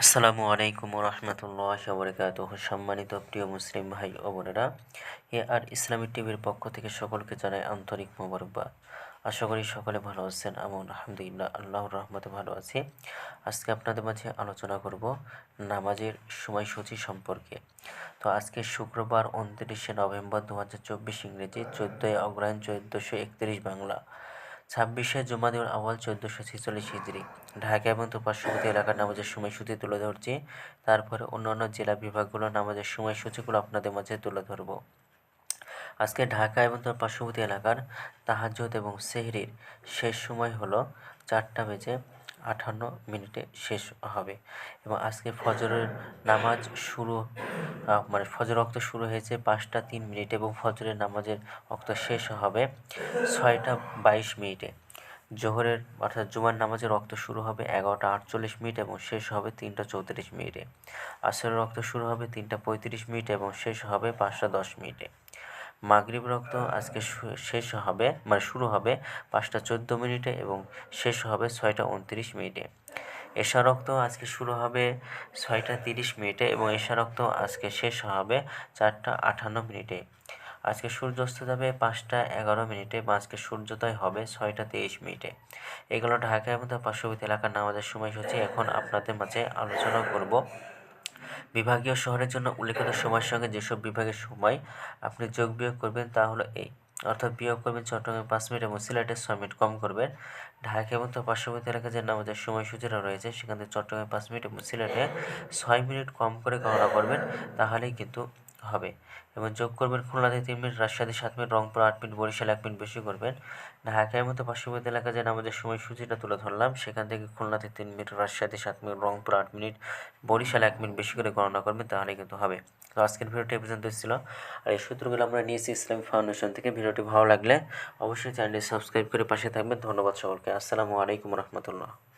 আসসালামু আলাইকুম রহমতুল্লাহ বরকাত সম্মানিত প্রিয় মুসলিম ভাই ও বোনেরা, এ আর ইসলামী টিভির পক্ষ থেকে সকলকে জানাই আন্তরিক মোবারকবাদ। আশা করি সকলে ভালো আছেন এমন আলহামদুলিল্লাহ, আল্লাহর রহমতে ভালো আছি। আজকে আপনাদের মাঝে আলোচনা করব নামাজের সময়সূচি সম্পর্কে। তো আজকে শুক্রবার উনত্রিশে নভেম্বর দু হাজার চব্বিশ ইংরেজি, চোদ্দোই অগ্রহায়ণ চোদ্দোশো একত্রিশ বাংলা। ছাব্বিশে জুমাদুল আওয়াল চোদ্দোশো ছেচল্লিশ হিজড়ি ঢাকা এবং তো পার্শ্ববর্তী এলাকার নামাজের সময়সূচি তুলে ধরছি। তারপরে অন্যান্য জেলা বিভাগগুলোর নামাজের সময়সূচিগুলো আপনাদের মাঝে তুলে ধরব। আজকে ঢাকা এবং তার পার্শ্ববর্তী এলাকার তাহাজত এবং সেহরির শেষ সময় হলো চারটা বেজে আটান্ন মিনিটে শেষ হবে। এবং আজকে ফজরের নামাজ শুরু মানে ফজর রক্ত শুরু হয়েছে পাঁচটা তিন মিনিটে এবং ফজরের নামাজের রক্ত শেষ হবে ছয়টা বাইশ মিনিটে। জোহরের, অর্থাৎ জুমার নামাজের রক্ত শুরু হবে এগারোটা আটচল্লিশ মিনিট এবং শেষ হবে তিনটা চৌত্রিশ মিনিটে। আসরের রক্ত শুরু হবে তিনটা পঁয়ত্রিশ মিনিট এবং শেষ হবে পাঁচটা দশ মিনিটে। মাগরিব রক্ত আজকে শেষ হবে মানে শুরু হবে পাঁচটা চোদ্দ মিনিটে এবং শেষ হবে ছয়টা উনত্রিশ মিনিটে। এশা রক্ত আজকে শুরু হবে ছয়টা তিরিশ মিনিটে এবং এশা রক্ত আজকে শেষ হবে চারটা আটান্ন মিনিটে। আজকে সূর্যাস্ত যাবে পাঁচটা এগারো মিনিটে বা আজকে সূর্যোদয় হবে ছয়টা তেইশ মিনিটে। এগুলো ঢাকা এবং তার পার্শ্ববর্তী এলাকার নামাজের সময়সূচি এখন আপনাদের মাঝে আলোচনা করব। বিভাগীয় শহরের জন্য উল্লেখিত সময়ের সঙ্গে যেসব বিভাগের সময় আপনি যোগ বিয়োগ করবেন তা হলো এই। অর্থাৎ বিয়োগ করবেন চট্টগ্রামে পাঁচ মিনিট এবং সিলেটের ছয় মিনিট। কম করবেন। ঢাকা এবং তার পার্শ্ববর্তী এলাকায় যে নামাজের সময়সূচিরা রয়েছে, সেখান থেকে চট্টগ্রামে পাঁচ মিনিট এবং সিলেটে ছয় মিনিট কম করে গণনা করবেন। তাহলেই কিন্তু হবে। এবং যোগ করবেন খুলনাতে তিন মিনিট রাজশাহী সাত মিনিট, রংপুর আট মিনিট, বরিশাল এক মিনিট বেশি করবেন। ঢাকার মতো পার্শ্ববর্তী এলাকায় যে আমাদের সময়সূচিটা তুলে ধরলাম, সেখান থেকে খুলনাতে তিন মিনিট, রাজশাহীতে সাত মিনিট, রংপুর আট মিনিট, বরিশাল এক মিনিট বেশি করে গণনা করবেন তাহলে কিন্তু হবে। তো আজকের ভিডিওটি পর্যন্ত ছিল। আর এই সূত্রগুলো আমরা নিয়েছি ইসলামী ফাউন্ডেশন থেকে। ভিডিওটি ভালো লাগলে অবশ্যই চ্যানেলটি সাবস্ক্রাইব করে পাশে থাকবেন। ধন্যবাদ সকলকে। আসসালামু আলাইকুম রহমতুল্লাহ।